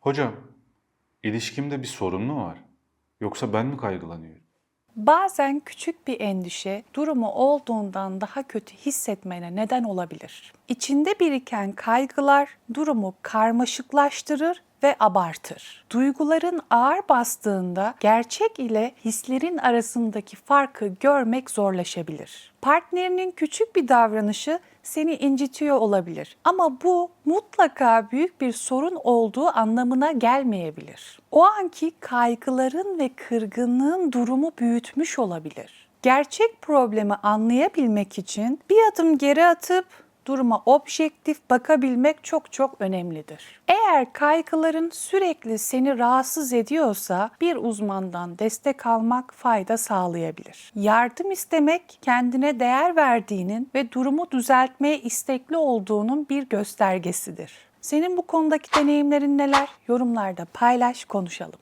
Hocam, ilişkimde bir sorun mu var? Yoksa ben mi kaygılanıyorum? Bazen küçük bir endişe durumu olduğundan daha kötü hissetmene neden olabilir. İçinde biriken kaygılar durumu karmaşıklaştırır ve abartır. Duyguların ağır bastığında gerçek ile hislerin arasındaki farkı görmek zorlaşabilir. Partnerinin küçük bir davranışı seni incitiyor olabilir ama bu mutlaka büyük bir sorun olduğu anlamına gelmeyebilir. O anki kaygıların ve kırgınlığın durumu büyütmüş olabilir. Gerçek problemi anlayabilmek için bir adım geri atıp duruma objektif bakabilmek çok çok önemlidir. Eğer kaygıların sürekli seni rahatsız ediyorsa bir uzmandan destek almak fayda sağlayabilir. Yardım istemek kendine değer verdiğinin ve durumu düzeltmeye istekli olduğunun bir göstergesidir. Senin bu konudaki deneyimlerin neler? Yorumlarda paylaş, konuşalım.